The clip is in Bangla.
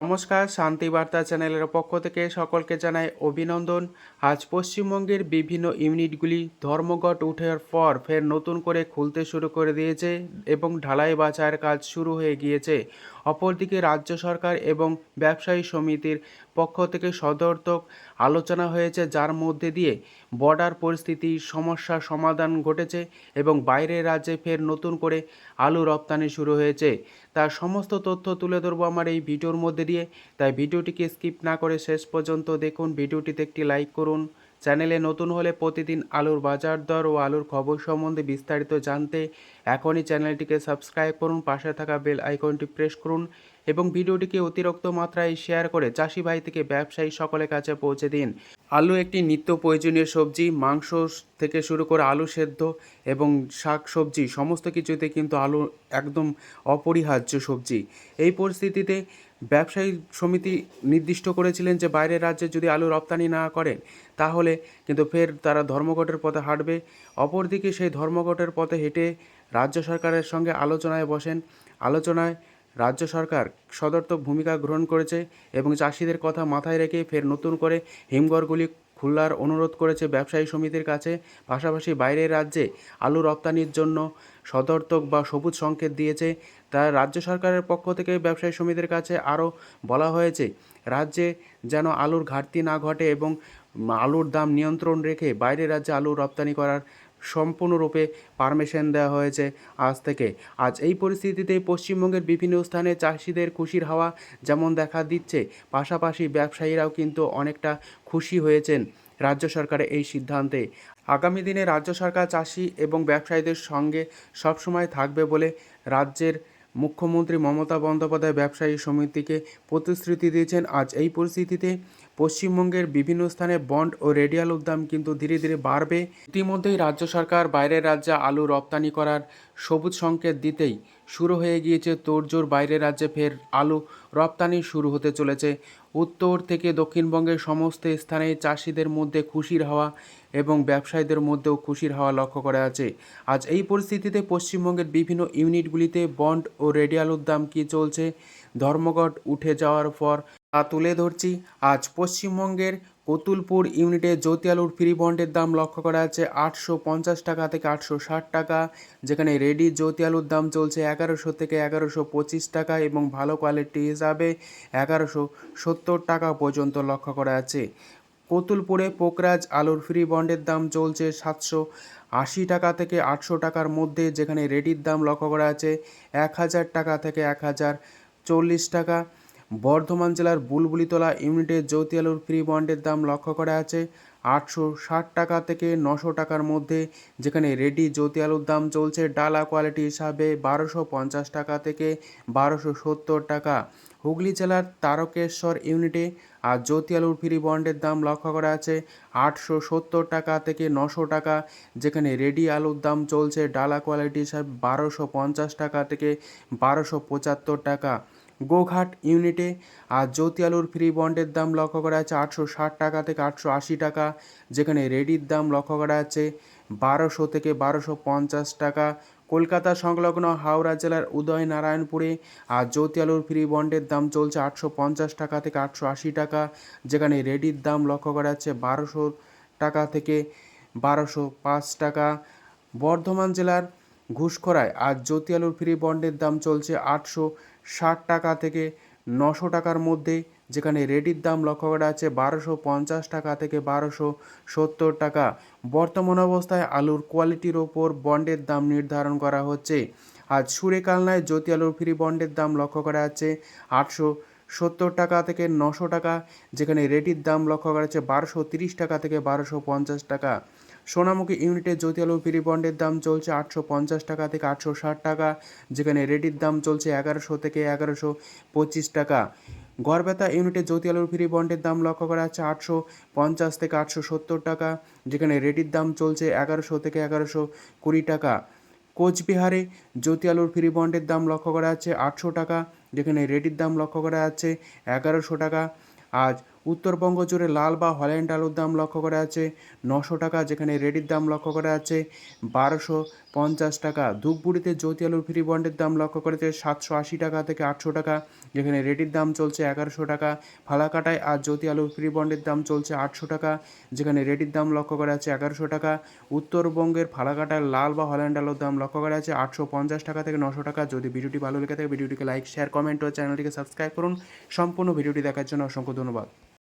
নমস্কার, শান্তি বার্তা চ্যানেলের পক্ষ থেকে সকলকে জানাই অভিনন্দন। আজ পশ্চিমবঙ্গের বিভিন্ন ইউনিটগুলি ধর্মঘট উঠার পর ফের নতুন করে খুলতে শুরু করে দিয়েছে এবং ঢালাই বাছাইয়ের কাজ শুরু হয়ে গিয়েছে। অপরদিকে রাজ্য সরকার এবং ব্যবসায়ী সমিতির পক্ষ থেকে সদর্থক আলোচনা হয়েছে, যার মধ্যে দিয়ে বর্ডার পরিস্থিতির সমস্যার সমাধান ঘটেছে এবং বাইরের রাজ্যে ফের নতুন করে আলু রপ্তানি শুরু হয়েছে। তার সমস্ত তথ্য তুলে ধরবো আমার এই ভিডিওর মধ্যে দিয়ে। তাই ভিডিওটিকে স্কিপ না করে শেষ পর্যন্ত দেখুন। ভিডিওটিতে একটি লাইক করুন। চ্যানেলে নতুন হলে প্রতিদিন আলুর বাজার দর ও আলুর খবর সম্বন্ধে বিস্তারিত জানতে এখনই চ্যানেলটিকে সাবস্ক্রাইব করুন। পাশে থাকা বেল আইকনটি প্রেস করুন এবং ভিডিওটিকে অতিরিক্ত মাত্রায় শেয়ার করে চাষি ভাই থেকে ব্যবসায়ী সকলের কাছে পৌঁছে দিন। আলু একটি নিত্য প্রয়োজনীয় সবজি। মাংস থেকে শুরু করে আলু সেদ্ধ এবং শাক সবজি সমস্ত কিছুতে কিন্তু আলু একদম অপরিহার্য সবজি। এই পরিস্থিতিতে ব্যবসায়ী সমিতি নির্দিষ্ট করেছিলেন যে বাইরের রাজ্যে যদি আলু রপ্তানি না করেন, তাহলে কিন্তু ফের তারা ধর্মঘটের পথে হাঁটবে। অপরদিকে সেই ধর্মঘটের পথে হেঁটে রাজ্য সরকারের সঙ্গে আলোচনায় বসেন। আলোচনায় রাজ্য সরকার সদর্থক ভূমিকা গ্রহণ করেছে এবং চাষিদের কথা মাথায় রেখে ফের নতুন করে হিমঘরগুলি খোলার অনুরোধ করেছে ব্যবসায়ী সমিতির কাছে। পাশাপাশি বাইরের রাজ্যে আলু রপ্তানির জন্য সদর্থক বা সবুজ সংকেত দিয়েছে তা রাজ্য সরকারের পক্ষ থেকে ব্যবসায়ী সমিতির কাছে আরও বলা হয়েছে, রাজ্যে যেন আলুর ঘাটতি না ঘটে এবং আলুর দাম নিয়ন্ত্রণ রেখে বাইরের রাজ্যে আলু রপ্তানি করার সম্পূর্ণরূপে পারমিশন দেওয়া হয়েছে আজ থেকে। আজ এই পরিস্থিতিতে পশ্চিমবঙ্গের বিভিন্ন স্থানে চাষিদের খুশির হাওয়া যেমন দেখা দিচ্ছে, পাশাপাশি ব্যবসায়ীরাও কিন্তু অনেকটা খুশি হয়েছেন রাজ্য সরকারের এই সিদ্ধান্তে। আগামী দিনে রাজ্য সরকার চাষি এবং ব্যবসায়ীদের সঙ্গে সবসময় থাকবে বলে রাজ্যের মুখ্যমন্ত্রী মমতা বন্দ্যোপাধ্যায় ব্যবসায়ী সমিতিকে প্রতিশ্রুতি দিয়েছেন। আজ এই পরিস্থিতিতে পশ্চিমবঙ্গের বিভিন্ন স্থানে বন্ড ও রেডিয়াল দাম কিন্তু ধীরে ধীরে বাড়বে। ইতিমধ্যেই রাজ্য সরকার বাইরের রাজ্যে আলু রপ্তানি করার সবুজ সংকেত দিতেই শুরু হয়ে গিয়েছে তোড়জোড়। বাইরের রাজ্যে ফের আলু রপ্তানি শুরু হতে চলেছে। উত্তর থেকে দক্ষিণবঙ্গের সমস্ত স্থানে চাষিদের মধ্যে খুশির হাওয়া এবং ব্যবসায়ীদের মধ্যেও খুশির হাওয়া লক্ষ্য করা আছে আজ এই পরিস্থিতিতে পশ্চিমবঙ্গের বিভিন্ন ইউনিটগুলিতে বন্ড ও রেডিয়ালুর দাম কী চলছে ধর্মঘট উঠে যাওয়ার পর তা তুলে ধরছি। আজ পশ্চিমবঙ্গের কতুলপুর ইউনিটে জ্যোতি আলুর ফ্রি বন্ডের দাম লক্ষ্য করা আছে আটশো পঞ্চাশ টাকা থেকে আটশো ষাট টাকা, যেখানে রেডি জ্যোতি আলুর দাম চলছে এগারোশো থেকে এগারোশো পঁচিশ টাকা এবং ভালো কোয়ালিটি হিসাবে এগারোশো সত্তর টাকা পর্যন্ত লক্ষ্য করা আছে কতুলপুরে পোকরাজ আলুর ফ্রি বন্ডের দাম চলছে সাতশো আশি টাকা থেকে আটশো টাকার মধ্যে, যেখানে রেডির দাম লক্ষ্য করা আছে এক হাজার টাকা থেকে এক হাজার চল্লিশ টাকা। বর্ধমান জেলার বুলবুলিতলা ইউনিটে জ্যোতি আলুর ফ্রি বন্ডের দাম লক্ষ্য করা আছে আটশো ষাট টাকা থেকে নশো টাকার মধ্যে, যেখানে রেডি জ্যোতি আলুর দাম চলছে ডালা কোয়ালিটি হিসাবে বারোশো পঞ্চাশ টাকা থেকে বারোশো সত্তর টাকা। হুগলি জেলার তারকেশ্বর ইউনিটে আর জ্যোতি আলুর ফ্রি বন্ডের দাম লক্ষ্য করা আছে আটশো সত্তর টাকা থেকে নশো টাকা, যেখানে রেডি আলুর দাম চলছে ডালা কোয়ালিটি হিসাবে বারোশো পঞ্চাশ টাকা থেকে বারোশো পঁচাত্তর টাকা। গোঘাট ইউনিটে আর জ্যোতি আলুর ফ্রি বন্ডের দাম লক্ষ্য করা যাচ্ছে আটশো ষাট টাকা থেকে আটশো আশি টাকা, যেখানে রেডির দাম লক্ষ্য করা যাচ্ছে বারোশো থেকে বারোশো পঞ্চাশ টাকা। কলকাতা সংলগ্ন হাওড়া জেলার উদয়নারায়ণপুরে আর জ্যোতি আলুর ফ্রি বন্ডের দাম চলছে আটশো পঞ্চাশ টাকা থেকে আটশো আশি টাকা, যেখানে রেডির দাম লক্ষ্য করা যাচ্ছে বারোশো টাকা থেকে বারোশো পাঁচ টাকা। বর্ধমান জেলার ঘুষখরায় আজ জ্যোতি আলুর ফ্রি বন্ডের দাম চলছে আটশো ষাট টাকা থেকে নশো টাকার মধ্যে, যেখানে রেডির দাম লক্ষ্য করা আছে বারোশো পঞ্চাশ টাকা থেকে বারোশো সত্তর টাকা। বর্তমান অবস্থায় আলুর কোয়ালিটির ওপর বন্ডের দাম নির্ধারণ করা হচ্ছে। আজ সুরেকালনায় জ্যোতি আলুর ফ্রি বন্ডের দাম লক্ষ্য করা যাচ্ছে আটশো সত্তর টাকা থেকে নশো টাকা, যেখানে রেডির দাম লক্ষ্য করা যাচ্ছে বারোশো তিরিশ টাকা থেকে বারোশো পঞ্চাশ টাকা। সোনামুখী ইউনিটে জ্যোতি আলু ফ্রি বন্ডের দাম চলছে আটশো পঞ্চাশ টাকা থেকে আটশো ষাট টাকা, যেখানে রেডির দাম চলছে এগারোশো থেকে এগারোশো পঁচিশ টাকা। গড়বেতা ইউনিটে জ্যোতি আলুর ফ্রি বন্ডের দাম লক্ষ্য করা যাচ্ছে আটশো পঞ্চাশ থেকে আটশো সত্তর টাকা, যেখানে রেডির দাম চলছে এগারোশো থেকে এগারোশো কুড়ি টাকা। কোচবিহারে জ্যোতি আলুর ফ্রি বন্ডের দাম লক্ষ্য করা যাচ্ছে আটশো টাকা, যেখানে রেডির দাম লক্ষ্য করা যাচ্ছে এগারোশো টাকা। আজ উত্তরবঙ্গ জুড়ে লাল বা হল্যান্ড আলুর দাম লক্ষ্য করা আছে নশো টাকা, যেখানে রেডির দাম লক্ষ্য করা আছে বারোশো পঞ্চাশ টাকা, ধূপগুড়িতে জ্যোতি আলুর ফ্রি বন্ডের দাম লক্ষ্য করেছে সাতশো আশি টাকা থেকে আটশো টাকা, যেখানে রেডির দাম চলছে এগারোশো টাকা। ফালাকাটায় আর জ্যোতি আলুর ফ্রি বন্ডের দাম চলছে আটশো টাকা, যেখানে রেডির দাম লক্ষ্য করা আছে এগারোশো টাকা। উত্তরবঙ্গের ফালাকাটায় লাল বা হল্যান্ড আলুর দাম লক্ষ্য করা আছে আটশো পঞ্চাশ টাকা থেকে নশো টাকা। যদি ভিডিওটি ভালো লেগে থাকে, ভিডিওটিকে লাইক, শেয়ার, কমেন্ট ও চ্যানেলটিকে সাবস্ক্রাইব করুন। সম্পূর্ণ ভিডিওটি দেখার জন্য অসংখ্য ধন্যবাদ।